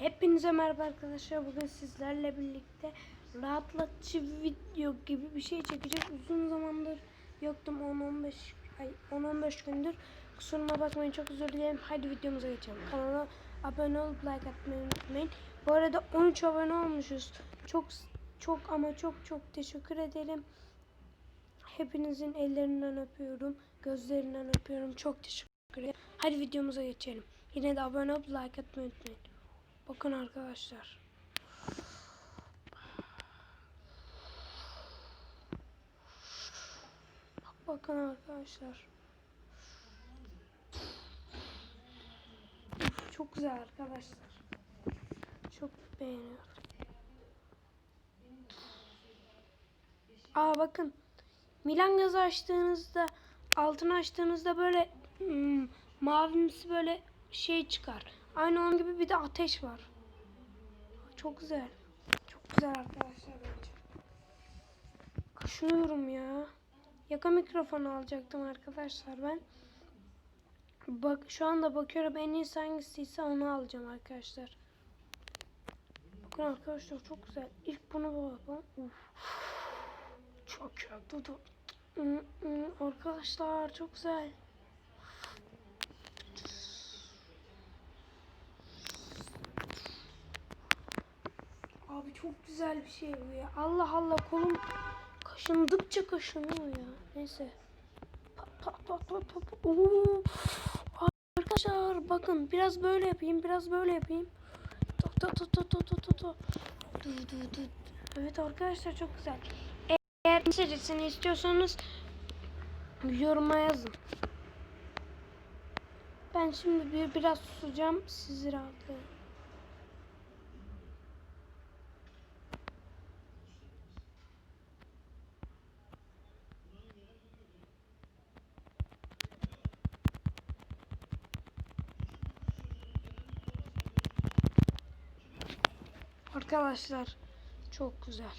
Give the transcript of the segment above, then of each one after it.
Hepinize merhaba arkadaşlar. Bugün sizlerle birlikte rahatlatıcı video gibi bir şey çekeceğiz. Uzun zamandır yoktum 10-15 ay 10-15 gündür. Kusuruma bakmayın çok özür dilerim. Haydi videomuza geçelim. Kanala abone olup like atmayı unutmayın. Bu arada 13 abone olmuşuz. Çok çok ama çok çok teşekkür ederim. Hepinizin ellerinden öpüyorum. Gözlerinden öpüyorum. Çok teşekkür ederim. Hadi videomuza geçelim. Yine de abone olup like atmayı unutmayın. Bakın arkadaşlar. Bak bakın arkadaşlar. Çok güzel arkadaşlar. Çok beğeniyorum. Aa bakın. Milan gazı açtığınızda altını açtığınızda böyle hmm, mavimsi böyle şey çıkar. Aynı onun gibi bir de ateş var. Çok güzel. Çok güzel arkadaşlar bence. Kaşınıyorum ya. Yaka mikrofonu alacaktım arkadaşlar ben. Bak şu anda bakıyorum en iyisi hangisiyse onu alacağım arkadaşlar. Bakın arkadaşlar çok güzel. İlk bunu bulalım. Uf. Çok dur. Arkadaşlar çok güzel. Abi çok güzel bir şey bu ya. Allah Allah kolum kaşındıkça kaşınıyor ya. Neyse. Pat pat pat pat pat. Oo. Arkadaşlar bakın biraz böyle yapayım, biraz böyle yapayım. Tok tok tok tok tok tok tok. Dur dur dur. Evet arkadaşlar çok güzel. Eğer serisini istiyorsanız yoruma yazın. Ben şimdi bir biraz susacağım. Sizi rahatlayın. Arkadaşlar çok güzel.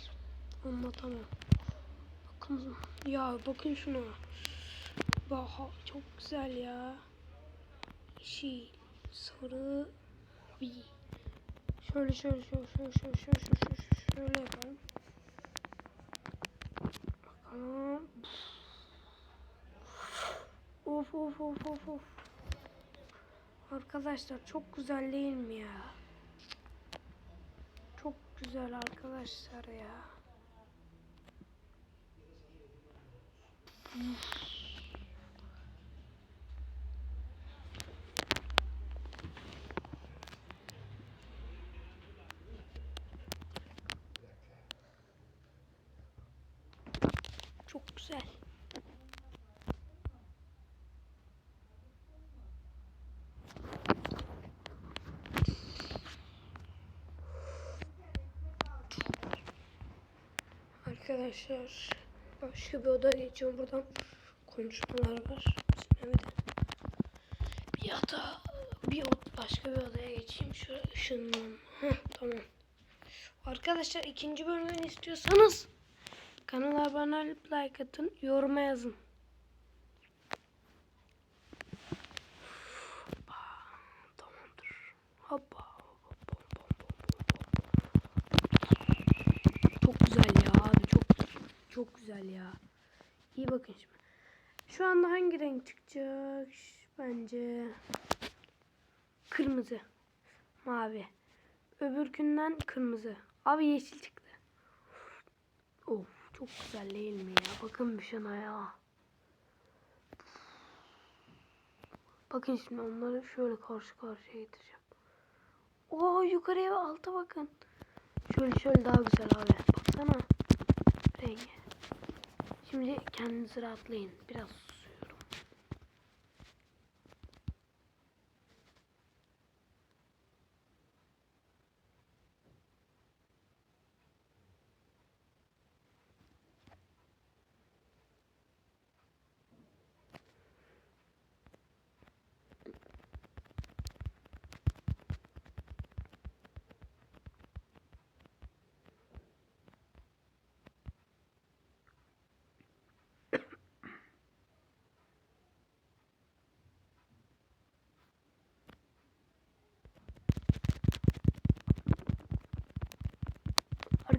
Anlatamam. Bakın ya bakın şuna. Baha çok güzel ya. Yeşil, sarı, bir. Şöyle şöyle şöyle şöyle şöyle şöyle şöyle şöyle, yapalım. Bakalım. Of of of of of. Arkadaşlar çok güzel değil mi ya? Güzel arkadaşlar ya. Çok güzel. Arkadaşlar başka bir oda geçiyorum buradan konuşmalar var. Şimdi bir yatağa bir başka bir odaya geçeyim şöyle ışınlan. Heh, tamam. Arkadaşlar ikinci bölümünü istiyorsanız kanala abone olup like atın yoruma yazın. Tamamdır. Hoppa, hoppa, hoppa, hoppa. Çok güzel ya abi çok çok güzel ya. İyi bakın şimdi. Şu anda hangi renk çıkacak? Bence kırmızı, mavi. Öbürkünden kırmızı. Abi yeşil çıktı. Of çok güzel değil mi ya? Bakın bir şuna ya. Bakın şimdi onları şöyle karşı karşıya getireceğim. Oo yukarıya ve alta bakın. Şöyle şöyle daha güzel abi. Kendinizi rahatlayın. Biraz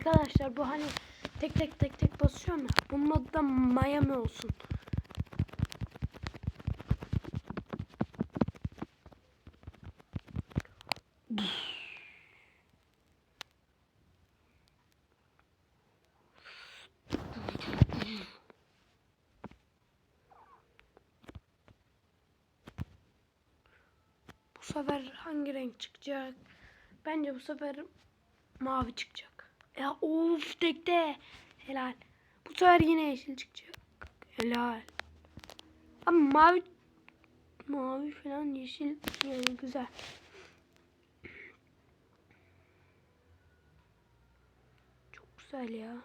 Arkadaşlar bu hani tek tek tek tek basıyorum ya. Bunun adı da Miami olsun. Bu sefer hangi renk çıkacak? Bence bu sefer mavi çıkacak. Ya of tekte. Helal. Bu sefer yine yeşil çıkacak. Helal. Ama mavi mavi falan yeşil yani güzel. Çok güzel ya.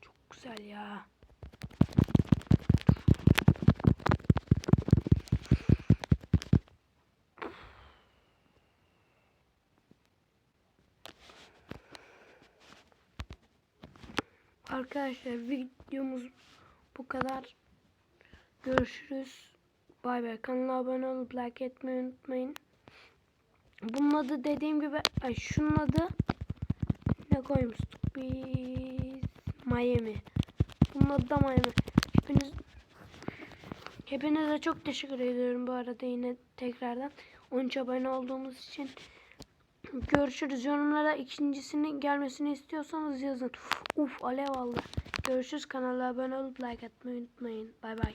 Çok güzel ya. Arkadaşlar videomuz bu kadar. Görüşürüz. Bay bay. Kanala abone olup like etmeyi unutmayın. Bunun adı dediğim gibi ay şunun adı ne koymuştuk biz Miami. Bunun adı da Miami. Hepiniz Hepinize çok teşekkür ediyorum bu arada yine tekrardan 13 abone olduğumuz için. Görüşürüz. Yorumlara ikincisini gelmesini istiyorsanız yazın. Uf alev aldı. Görüşürüz. Kanala abone olup like atmayı unutmayın. Bay bay.